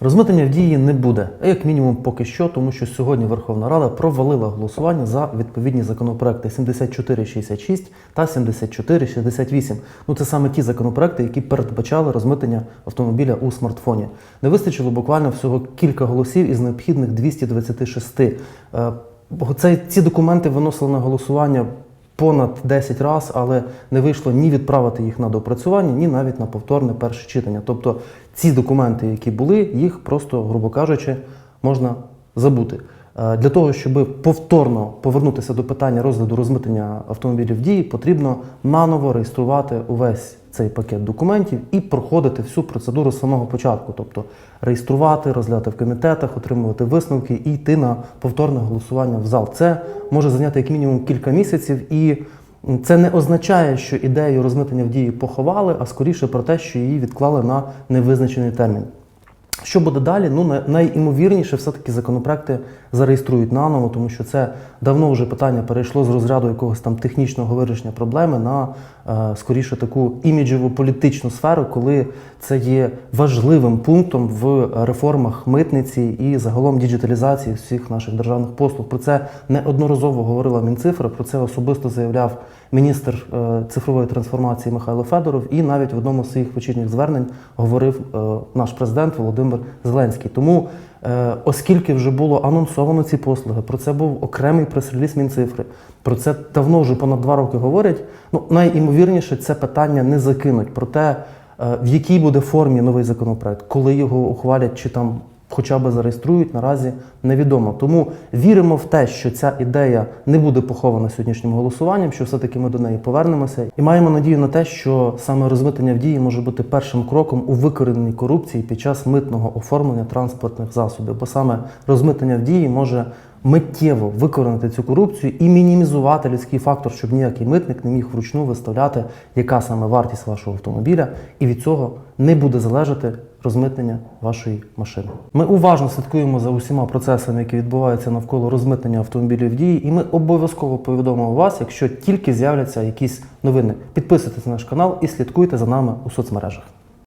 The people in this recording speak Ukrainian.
Розмитнення в дії не буде, а як мінімум поки що, тому що сьогодні Верховна Рада провалила голосування за відповідні законопроекти 7466 та 7468. Ну це саме ті законопроекти, які передбачали розмитнення автомобіля у смартфоні. Не вистачило буквально всього кілька голосів із необхідних 226. Е, Це, ці документи виносили на голосування понад 10 разів, але не вийшло ні відправити їх на доопрацювання, ні навіть на повторне перше читання. Тобто ці документи, які були, їх просто, грубо кажучи, можна забути. Е, Для того, щоб повторно повернутися до питання розгляду розмитнення автомобілів дії, потрібно наново реєструвати увесь цей пакет документів і проходити всю процедуру з самого початку, тобто реєструвати, розглядати в комітетах, отримувати висновки і йти на повторне голосування в зал. Це може зайняти як мінімум кілька місяців, і це не означає, що ідею розмитнення в дії поховали, а скоріше про те, що її відклали на невизначений термін. Що буде далі? Ну, най- найімовірніше, все-таки законопроекти зареєструють наново, тому що це давно вже питання перейшло з розряду якогось там технічного вирішення проблеми на е, скоріше таку іміджеву політичну сферу, коли це є важливим пунктом в реформах митниці і загалом діджиталізації всіх наших державних послуг. Про це неодноразово говорила Мінцифра, про це особисто заявляв міністр е, цифрової трансформації Михайло Федоров, і навіть в одному з своїх вечірніх звернень говорив е, наш президент Володимир Зеленський. Тому, е, оскільки вже було анонсовано ці послуги, про це був окремий прес-реліз Мінцифри. Про це давно вже понад два роки говорять. Ну найімовірніше це питання не закинуть. Проте е, в якій буде формі новий законопроект, коли його ухвалять чи там хоча б зареєструють, наразі невідомо. Тому віримо в те, що ця ідея не буде похована сьогоднішнім голосуванням, що все-таки ми до неї повернемося, і маємо надію на те, що саме розмитнення в дії може бути першим кроком у викорененні корупції під час митного оформлення транспортних засобів, бо саме розмитнення в дії може миттєво викоренити цю корупцію і мінімізувати людський фактор, щоб ніякий митник не міг вручну виставляти, яка саме вартість вашого автомобіля, і від цього не буде залежати розмитнення вашої машини. Ми уважно слідкуємо за усіма процесами, які відбуваються навколо розмитнення автомобілів в дії, і ми обов'язково повідомимо вас, якщо тільки з'являться якісь новини. Підписуйтесь на наш канал і слідкуйте за нами у соцмережах.